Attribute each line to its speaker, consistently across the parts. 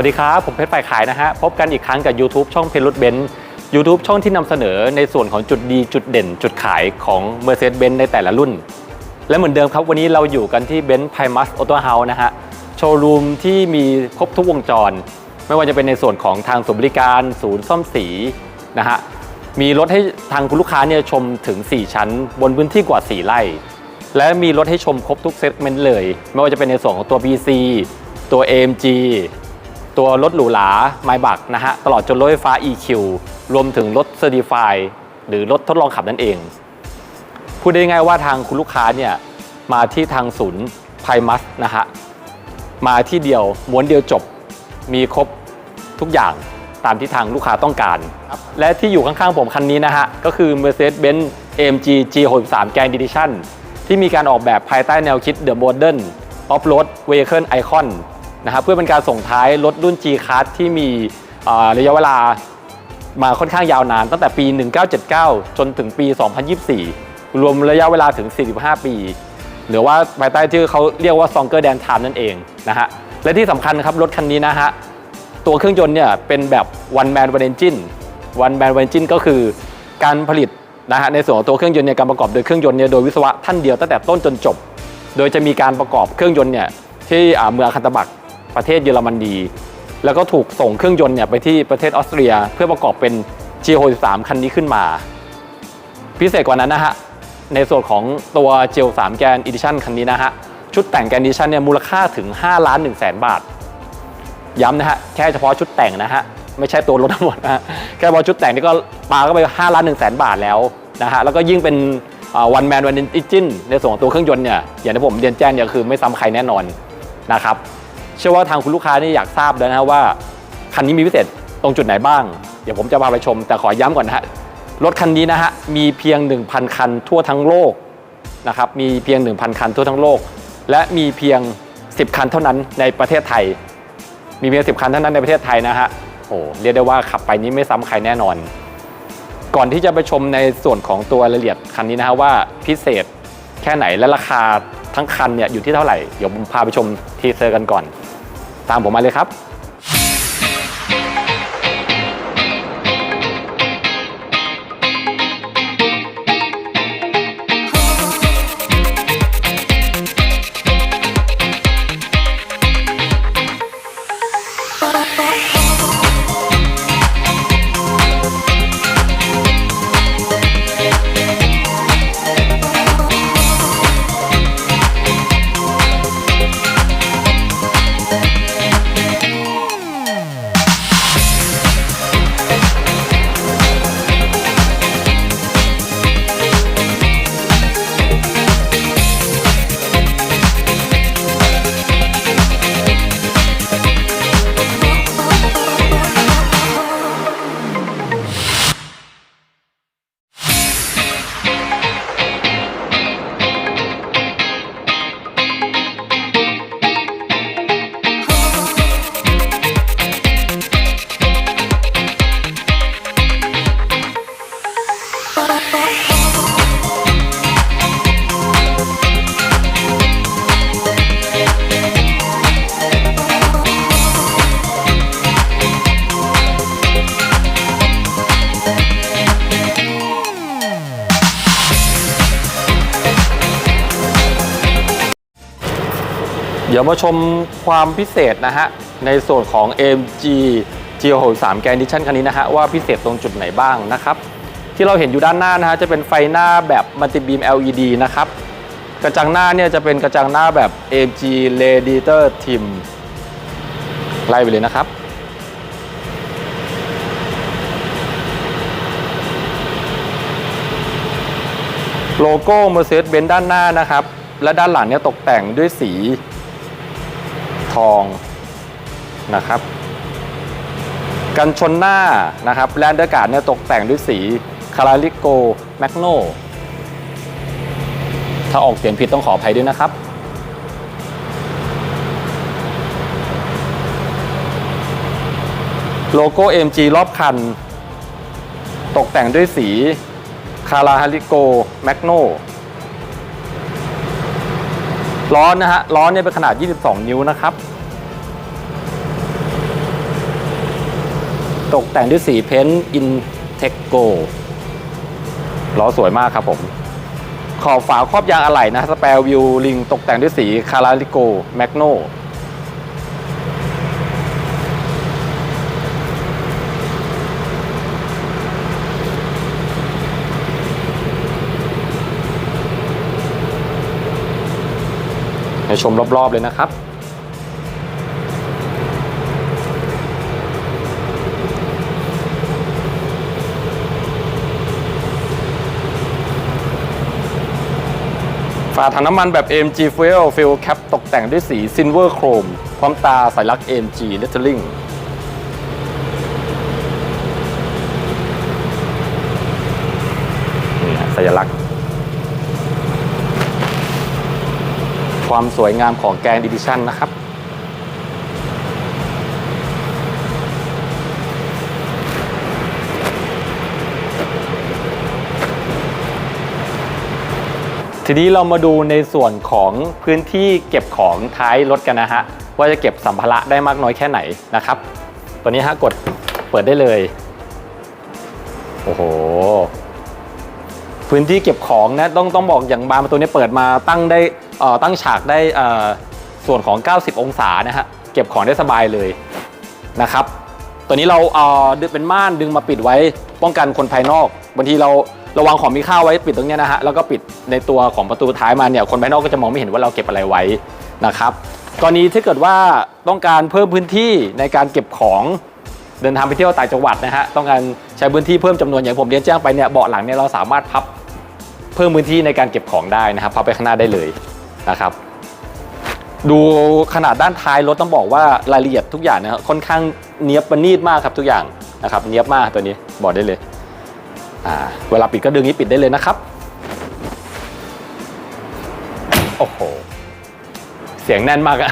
Speaker 1: วัสดีครับ ผมเพชรฝ่ายขายนะฮะ พบกันอีกครั้งกับ YouTube ช่องเพชรรถเบนซ์ YouTube ช่องที่นำเสนอในส่วนของจุดดีจุดเด่น จุดขายของ Mercedes-Benz ในแต่ละรุ่น และเหมือนเดิมครับ วันนี้เราอยู่กันที่ Benz Primus Auto House นะฮะ โชว์รูมที่มีครบทุกวงจร ไม่ว่าจะเป็นในส่วนของทางศูนย์บริการศูนย์ซ่อมสีนะฮะ มีรถให้ทางคุณลูกค้าเนี่ยชมถึง 4 ชั้น บนพื้นที่กว่า 4 ไร่ และมีรถให้ชมครบทุกเซกเมนต์เลย ไม่ว่าจะเป็นในส่วนของตัว BC ตัว AMG ตัวรถหรูหราไมบักนะฮะตลอดจนรถไฟฟ้า EQ รวมถึงรถ Certify หรือรถทดลองขับนั่นเอง พูดได้ง่ายว่าทางคุณลูกค้าเนี่ยมาที่ทางศูนย์ไพมัสนะฮะมาที่เดียวม้วนเดียวจบมีครบทุกอย่างตามที่ทางลูกค้าต้องการ และที่อยู่ข้างๆผมคันนี้นะฮะ ก็คือ Mercedes-Benz AMG G63 Grand Edition ที่มีการออกแบบภายใต้แนวคิด The Modern Off-Road Vehicle Icon นะครับเพื่อเป็นการส่งท้ายรถรุ่น G-Class ที่มีระยะเวลามาค่อนข้างยาวนาน ตั้งแต่ปี 1979 จนถึงปี 2024 รวมระยะเวลาถึง 45 ปี หรือว่าภายใต้ชื่อเขาเรียกว่า Stronger Than Time นั่นเองนะฮะและที่สำคัญครับรถคันนี้นะฮะตัวเครื่องยนต์เนี่ยเป็นแบบ one man one engine one man one engine ก็คือการผลิตนะฮะในส่วนของตัวเครื่องยนต์เนี่ยการประกอบโดยเครื่องยนต์เนี่ยโดยวิศวะท่านเดียวตั้งแต่ต้นจนจบ โดยจะมีการประกอบเครื่องยนต์เนี่ยที่เมืองคันตบัก ประเทศเยอรมนี แล้วก็ถูกส่งเครื่องยนต์เนี่ยไปที่ประเทศออสเตรีย เพื่อประกอบเป็น G63 คันนี้ขึ้นมา พิเศษกว่านั้นนะฮะ ในส่วนของตัว G3 แกน Edition คันนี้นะฮะ ชุดแต่งแกน Edition เนี่ยมูลค่าถึง 5 ล้าน1แสนบาท ย้ำนะฮะ แค่เฉพาะชุดแต่งนะฮะ ไม่ใช่ตัวรถทั้งหมดนะฮะ แค่เฉพาะชุดแต่งนี่ก็ปาก็ไป5ล้าน1แสนบาทแล้วนะฮะ แล้วก็ยิ่งเป็นวันแมนวันอิจินในส่วนของตัวเครื่องยนต์เนี่ยอย่างที่ผมเรียนแจ้งเนี่ยคือไม่ซ้ำใครแน่นอนนะครับ เชื่อว่าทางคุณลูกค้านี่อยากทราบแล้วนะว่าคันนี้มีพิเศษตรงจุดไหนบ้าง เดี๋ยวผมจะพาไปชม แต่ขอย้ำก่อนนะฮะรถคันนี้นะฮะมีเพียง 1,000 คันทั่วทั้งโลกนะครับมีเพียง 1,000 คันทั่วทั้งโลก และมีเพียง 10 คันเท่านั้นในประเทศไทย มีเพียง 10 คันเท่านั้นในประเทศไทยนะฮะโอ้เรียกได้ว่าขับไปนี้ไม่ซ้ำใครแน่นอน ก่อนที่จะไปชมในส่วนของตัวรายละเอียดคันนี้นะฮะว่าพิเศษแค่ไหนและราคาทั้งคันเนี่ยอยู่ที่เท่าไหร่เดี๋ยวผมพาไปชมทีเซอร์กันก่อน ตามผมมาเลยครับ ดี๋ยวมาชมความพิเศษนะฮะ ในส่วนของ AMG G63 Grand Edition คันนี้นะฮะ ว่าพิเศษตรงจุดไหนบ้างนะครับ ที่เราเห็นอยู่ด้านหน้านะฮะ จะเป็นไฟหน้าแบบมัลติบีม LED นะครับ กระจังหน้าเนี่ยจะเป็นกระจังหน้าแบบ AMG Radiator Trim ไล่ไปเลยนะครับโลโก้ Mercedes-Benz ด้านหน้านะครับ และด้านหลังเนี่ยตกแต่งด้วยสี องนะครับกันชนหน้านะครับแลนเดอร์การ์ดเนี่ยตกแต่งด้วยสีคาราลิโกแมกโนถ้าออกเสียงผิดต้องขออภัยด้วยนะครับ โลโก้ MG รอบคัน ตกแต่งด้วยสีคาราฮาริโกแมกโน ล้อนะฮะล้อเนี่ยเป็นขนาด 22 นิ้วนะครับ ตกแต่งด้วยสีเพ้นท์อินเทคโกล้อสวยมากครับผม ขอบฝาครอบยางอะไหล่นะสเปรวิวลิงตกแต่งด้วยสีคาราลิโกแมกโน ให้ชมรอบๆเลยนะครับ ฝาถังน้ำมันแบบ AMG Fuel Fuel Cap ตกแต่งด้วยสี Silver Chrome พร้อมตาสัญลักษ์ AMG Lettering นี่สัญลักษณ์ ความสวยงามของแกนดิวิชั่นนะครับทีนี้เรามาดูในส่วนของพื้นที่เก็บของท้ายรถกันนะฮะ ว่าจะเก็บสัมภาระได้มากน้อยแค่ไหนนะครับ ตัวนี้ฮะกดเปิดได้เลย โอ้โห พื้นที่เก็บของนะต้องต้องบอกอย่างบานประตูนี้เปิดมาตั้งได้ตั้งฉากได้ส่วนของ 90 องศานะฮะเก็บของได้สบายเลยนะครับตัวนี้เราเอ่อดึงเป็นม่านดึงมาปิดไว้ป้องกันคนภายนอกบางทีเราระวางของมีค่าไว้ปิดตรงนี้นะฮะแล้วก็ปิดในตัวของประตูท้ายมาเนี่ยคนภายนอกก็จะมองไม่เห็นว่าเราเก็บอะไรไว้นะครับกรณีถ้าเกิดว่าต้องการเพิ่มพื้นที่ในการเก็บของเดินทางไปเที่ยวต่างจังหวัดนะฮะต้องการใช้พื้นที่เพิ่มจำนวนอย่างผมเรียนแจ้งไปเนี่ยเบาะหลังเนี่ยเราสามารถพับ เพิ่มพื้นที่ในการเก็บของได้นะครับพับไปข้างหน้าได้เลยนะครับ ดูขนาดด้านท้ายรถต้องบอกว่ารายละเอียดทุกอย่างนะครับค่อนข้างเนียบประณีตมากครับทุกอย่างนะครับ เนียบมากตัวนี้บอกได้เลยอ่าเวลาปิดก็ดึงนี้ปิดได้เลยนะครับ โอ้โห เสียงแน่นมากอะ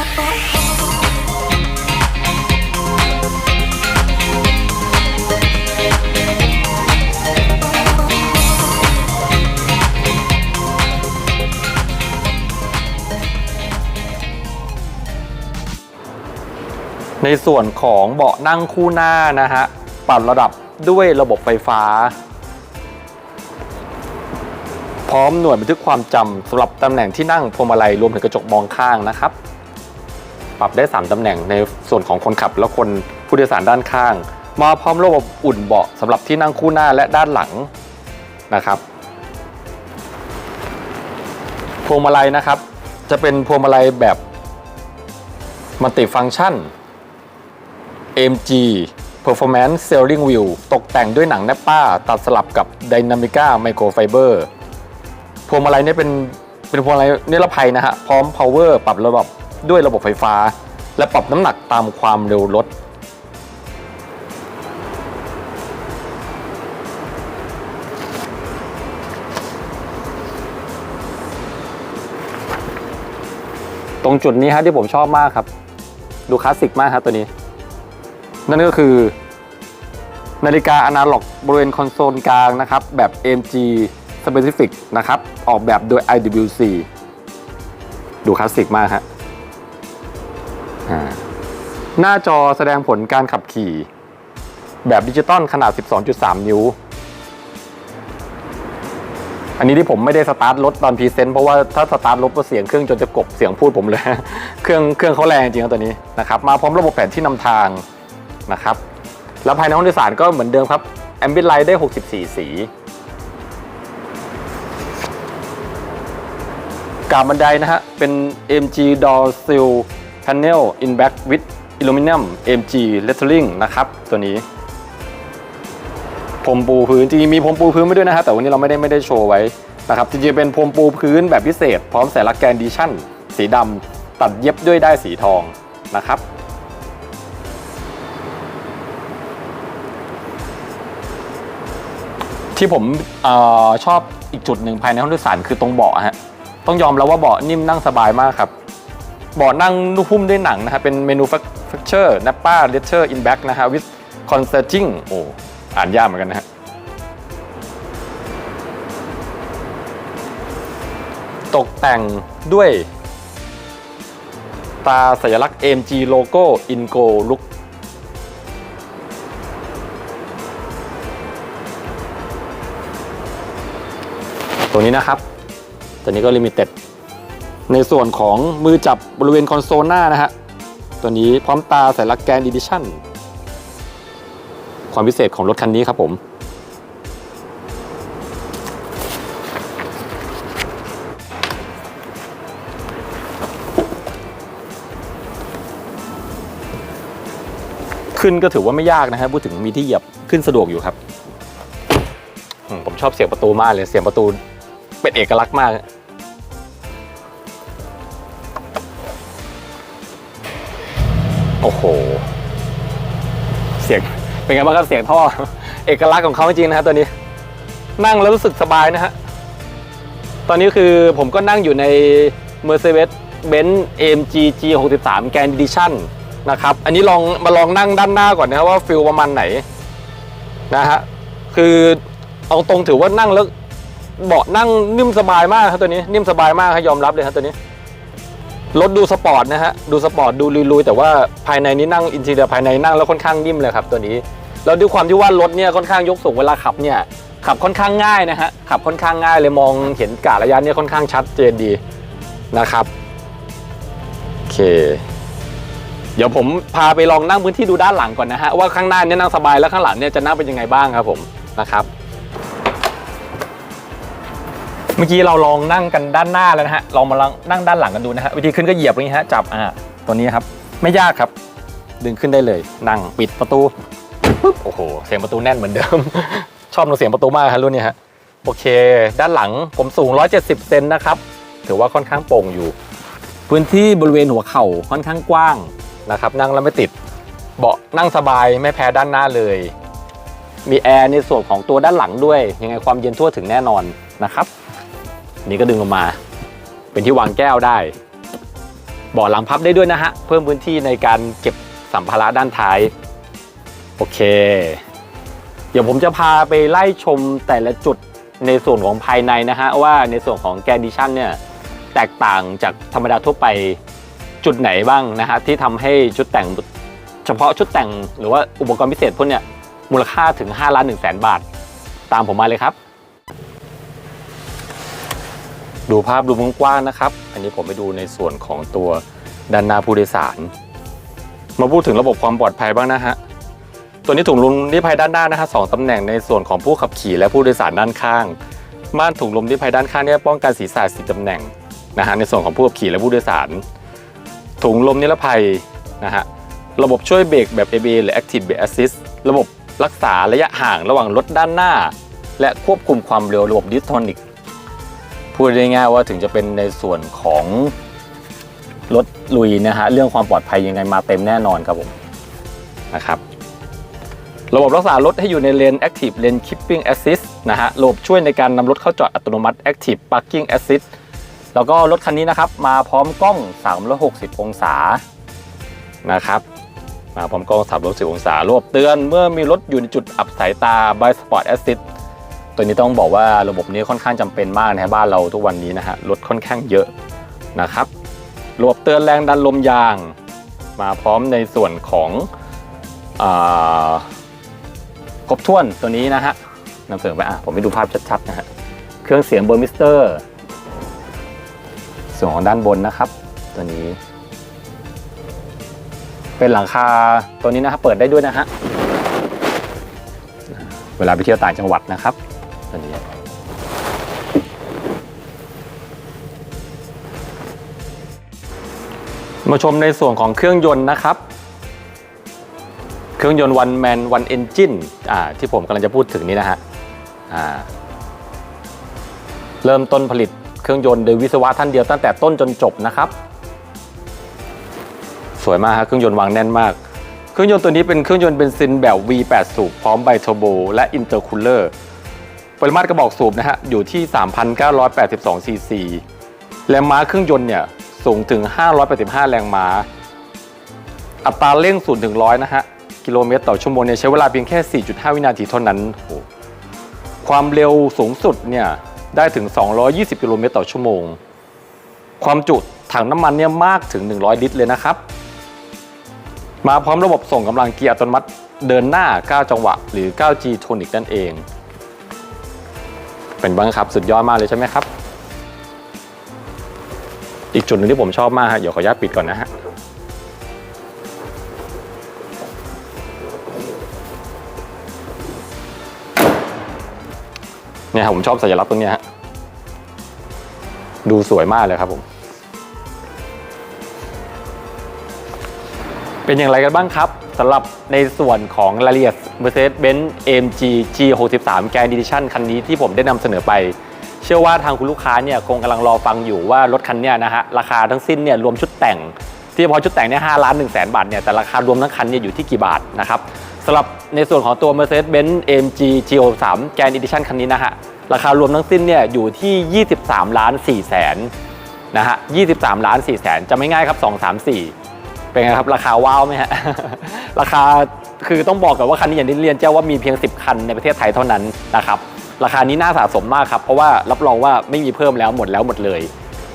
Speaker 1: ในส่วนของเบาะนั่งคู่หน้านะฮะปรับระดับด้วยระบบไฟฟ้า พร้อมหน่วยบันทึกความจำสำหรับตำแหน่งที่นั่งพวงมาลัยรวมถึงกระจกมองข้างนะครับ ปรับได้ 3ตำแหน่งในส่วนของคนขับและคนผู้โดยสารด้านข้าง มาพร้อมระบบอุ่นเบาะสำหรับที่นั่งคู่หน้าและด้านหลังนะครับ พวงมาลัยนะครับ จะเป็นพวงมาลัยแบบมัลติฟังชัน AMG Performance Steering Wheel ตกแต่งด้วยหนังแนปป้า ตัดสลับกับ Dynamica Microfiber พวงมาลัยนี่เป็นเป็นพวงมาลัยนิรภัยนะฮะ พร้อม power ปรับระบบ ด้วยระบบไฟฟ้า และปรับน้ำหนักตามความเร็วรถ ตรงจุดนี้ฮะที่ผมชอบมากครับ ดูคลาสสิกมากครับตัวนี้ นั่นก็คือ นาฬิกาอนาล็อกบริเวณคอนโซลกลางนะครับ แบบ AMG Specific นะครับ ออกแบบโดย IWC ดูคลาสสิกมากฮะอ่า หน้าจอแสดงผลการขับขี่ แบบดิจิตอลขนาด 12.3 นิ้ว อันนี้ที่ผมไม่ได้สตาร์ทรถตอนพรีเซนต์เพราะว่าถ้าสตาร์ทรถก็เสียงเครื่องจนจะกบเสียงพูดผมเลย เครื่องเครื่องเขาแรงจริงๆตัวนี้นะครับ มาพร้อมระบบแผนที่นำทางนะครับ แล้วภายในห้องโดยสารก็เหมือนเดิมครับแอมบิไลท์ได้ 64 สีกาบบันไดนะฮะ เป็น MG Door Sill Panel in Black with Aluminum MG Lettering นะครับ ตัวนี้พรมปูพื้นจริงๆมีพรมปูพื้นไม่ด้วยนะฮะแต่วันนี้เราไม่ได้ไม่ได้โชว์ไว้นะครับจริงๆเป็นพรมปูพื้นแบบพิเศษ พร้อมแต่ละแกนดิชั่น สีดำตัดเย็บด้วยได้สีทองนะครับที่ผมออชอบอีกจุดหนึ่งภายในห้องโดยสารคือตรงเบาะฮะ ต้องยอมแล้วว่าเบาะนิ่มนั่งสบายมากครับ เบาะนั่งนุ่มหุ้มด้วยหนังนะฮะเป็นเมนู facture Napa leather in back นะฮะ with concerting โอ้อ่านยากเหมือนกันนะฮะตกแต่งด้วย ตาสัญลักษณ์ AMG โลโก้ Ingo Look ตัวนี้นะครับ ตัวนี้ก็ลิมิเต็ด ในส่วนของมือจับบริเวณคอนโซลหน้านะฮะ ตัวนี้พร้อมตาสัญลักแกนดิดิชั่น ความพิเศษของรถคันนี้ครับผม ขึ้นก็ถือว่าไม่ยากนะฮะพูดถึงมีที่เหยียบขึ้นสะดวกอยู่ครับ ผมชอบเสียงประตูมากเลยเสียงประตูเป็นเอกลักษณ์มาก โอ้โห เสียงเป็นไงบ้างครับเสียงท่อ เอกลักษณ์ของเขาจริงนะฮะตัวนี้ นั่งแล้วรู้สึกสบายนะฮะ ตอนนี้คือผมก็นั่งอยู่ใน Mercedes-Benz AMG G63 Grand Edition นะครับ อันนี้ลองมาลองนั่งด้านหน้าก่อนนะครับว่าฟิลประมาณไหนนะฮะ คือเอาตรงถือว่านั่งแล้วเบาะนั่งนิ่มสบายมากครับตัวนี้ นิ่มสบายมากครับยอมรับเลยครับตัวนี้ รถดูสปอร์ตนะฮะ ดูสปอร์ตดูลุยๆแต่ว่าภายในนี้นั่งอินทีเรียภายในนั่งแล้วค่อนข้างนิ่มเลยครับตัวนี้ แล้วด้วยความที่ว่ารถเนี่ยค่อนข้างยกสูงเวลาขับเนี่ยขับค่อนข้างง่ายนะฮะขับค่อนข้างง่ายเลยมองเห็นกาดระยะเนี่ยค่อนข้างชัดเจนดีนะครับโอเค เดี๋ยวผมพาไปลองนั่งพื้นที่ดูด้านหลังก่อนนะฮะว่าข้างหน้าเนี่ยนั่งสบายแล้วข้างหลังเนี่ยจะนั่งเป็นยังไงบ้างครับผมนะครับ มื่อกี้เราลองนั่งกันด้านหน้าแล้วนะฮะลองมาลองนั่งด้านหลังกันดูนะฮะวิธีขึ้นก็เหยียบอย่างนี้ฮะจับอ่าตัวนี้ครับไม่ยากครับ ดึงขึ้นได้เลย นั่งปิดประตูปุ๊บโอ้โหเสียงประตูแน่นเหมือนเดิม ชอบเสียงประตูมากครับรุ่นนี้ฮะโอเค ด้านหลังผมสูง 170 เซนนะครับถือว่าค่อนข้างโปร่งอยู่ พื้นที่บริเวณหัวเข่าค่อนข้างกว้างนะครับนั่งแล้วไม่ติดเบาะนั่งสบายไม่แพ้ด้านหน้าเลย มีแอร์ในส่วนของตัวด้านหลังด้วย ยังไงความเย็นทั่วถึงแน่นอนนะครับ นี่ก็ดึงออกมา เป็นที่วางแก้วได้บาะหลังพับได้ด้วยนะฮะ เพิ่มพื้นที่ในการเก็บสัมภาระด้านท้าย โอเค เดี๋ยวผมจะพาไปไล่ชมแต่ละจุดในส่วนของภายในนะฮะ ว่าในส่วนของแกนดิชันเนี่ย แตกต่างจากธรรมดาทั่วไปจุดไหนบ้างนะฮะ ที่ทำให้ชุดแต่งเฉพาะชุดแต่งหรือว่าอุปกรณ์พิเศษพวกเนี้ยมูลค่าถึง 5 ล้าน1แสนบาท ตามผมมาเลยครับ ดูภาพรวมกว้างๆนะครับ อันนี้ผมไปดูในส่วนของตัวด้านหน้าผู้โดยสาร มาพูดถึงระบบความปลอดภัยบ้างนะฮะ ตัวนี้ถุงลมนิรภัยด้านหน้านะฮะสองตำแหน่งในส่วนของผู้ขับขี่และผู้โดยสารด้านข้างม่านถุงลมนิรภัยด้านข้างเนี่ยป้องกันศีรษะสีตำแหน่งนะฮะในส่วนของผู้ขับขี่และผู้โดยสาร ถุงลมนิรภัยนะฮะระบบช่วยเบรกแบบ ABA หรือ Active Brake Assist ระบบรักษาระยะห่างระหว่างรถด้านหน้า และควบคุมความเร็วระบบดิสโทนิก พูดง่ายๆว่าถึงจะเป็นในส่วนของรถลุยนะฮะเรื่องความปลอดภัยยังไงมาเต็มแน่นอนครับผมนะครับระบบรักษารถให้อยู่ในเลน Active Lane Keeping Assist นะฮะระบบช่วยในการนำรถเข้าจอดอัตโนมัติ Active Parking Assist แล้วก็รถคันนี้นะครับ มาพร้อมกล้อง 360 องศานะครับมาพร้อมกล้อง 360 องศาระบบเตือนเมื่อมีรถอยู่ในจุดอับสายตา by Spot Assist ตัวนี้ต้องบอกว่าระบบนี้ค่อนข้างจำเป็นมากนะฮะบ้านเราทุกวันนี้นะฮะรถค่อนข้างเยอะนะครับระบบเตือนแรงดันลมยาง มาพร้อมในส่วนของอครบถ้วนตัวนี้นะฮะนำเสนอไปอะผมไปดูภาพชัดๆนะฮะเครื่องเสียงเบอร์มิสเตอร์ ส่วนของด้านบนนะครับ ตัวนี้ เป็นหลังคาตัวนี้นะครับเปิดได้ด้วยนะฮะเวลาไปเที่ยวต่างจังหวัดนะครับ ตัวนี้มาชมในส่วนของเครื่องยนต์นะครับ เครื่องยนต์ one man one engine ที่ผมกำลังจะพูดถึงนี้นะฮะเริ่มต้นผลิตเครื่องยนต์โดยวิศวะท่านเดียวตั้งแต่ต้นจนจบนะครับ สวยมากครับเครื่องยนต์วางแน่นมาก เครื่องยนต์ตัวนี้เป็นเครื่องยนต์เบนซินแบบ V8 สูบพร้อมไบเทอร์โบและอินเตอร์คูลเลอร์ ปริมาตรกระบอกสูบนะฮะอยู่ที่ 3,982 ซีซีและม้าเครื่องยนต์เนี่ยสูงถึง 585 แรงม้า อัตราเร่ง0ถึง100นะฮะ กิโลเมตรต่อชั่วโมงเนี่ยใช้เวลาเพียงแค่ 4.5 วินาทีเท่านั้นโอ้โหความเร็วสูงสุดเนี่ยได้ถึง 220 กิโลเมตรต่อชั่วโมง ความจุถังน้ำมันเนี่ยมากถึง 100 ลิตรเลยนะครับ มาพร้อมระบบส่งกำลังเกียร์อัตโนมัติเดินหน้า 9 จังหวะ หรือ 9G Tonic นั่นเอง เป็นบ้างครับสุดยอดมากเลยใช่ไหมครับ อีกจุดหนึ่งที่ผมชอบมากฮะเดี๋ยวขออนุญาตปิดก่อนนะฮะเนี่ยผมชอบสัญลักษณ์ตรงนี้ฮะดูสวยมากเลยครับผม เป็นอย่างไรกันบ้างครับ สำหรับในส่วนของรายละเอียด Mercedes-Benz AMG G63 Grand Edition คันนี้ที่ผมได้นำเสนอไป เชื่อว่าทางคุณลูกค้าเนี่ยคงกำลังรอฟังอยู่ว่ารถคันเนี้ยนะฮะราคาทั้งสิ้นเนี่ยรวมชุดแต่ง ที่พาะชุดแต่งเนี่ย5ล้าน1แสนบาทเนี่ยแต่ราคารวมทั้งคันเนี่ยอยู่ที่กี่บาทนะครับสำหรับในส่วนของตัว Mercedes-Benz AMG G63 Grand Edition คันนี้นะฮะราคารวมทั้งสิ้นเนี่ยอยู่ที่ 23ล้าน4แสนนะฮะ23ล้าน4แสนจะไม่ง่ายครับ2 3 4 เป็นไงครับ ราคาว้าวไหมฮะ ราคาคือต้องบอกก่อนว่าคันนี้อย่างที่เรียนเจ้าว่ามีเพียง 10 คันในประเทศไทยเท่านั้นนะครับราคานี้น่าสะสมมากครับเพราะว่ารับรองว่าไม่มีเพิ่มแล้วหมดแล้วหมดเลย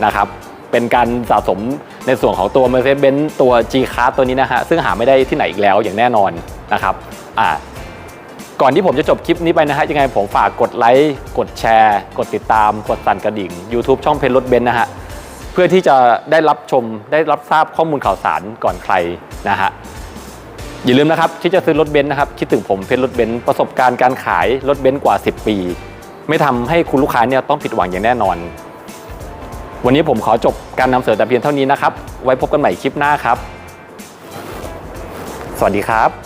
Speaker 1: นะครับเป็นการสะสมในส่วนของตัว Mercedes-Benz ตัว G-Class ตัวนี้นะฮะซึ่งหาไม่ได้ที่ไหนอีกแล้วอย่างแน่นอนนะครับอ่าก่อนที่ผมจะจบคลิปนี้ไปนะฮะยังไงผมฝากกดไลค์กดแชร์ กดติดตาม กดสั่นกระดิ่ง YouTube ช่องเพนรถเบนซ์นะฮะ เพื่อที่จะได้รับชมได้รับทราบข้อมูลข่าวสารก่อนใครนะฮะอย่าลืมนะครับที่จะซื้อรถเบนซ์นะครับคิดถึงผมเพนรถเบนซ์ประสบการณ์การขายรถเบนซ์กว่า 10 ปี ไม่ทำให้คุณลูกค้าเนี่ยต้องผิดหวังอย่างแน่นอน วันนี้ผมขอจบการนำเสนอแต่เพียงเท่านี้นะครับ ไว้พบกันใหม่คลิปหน้าครับ สวัสดีครับ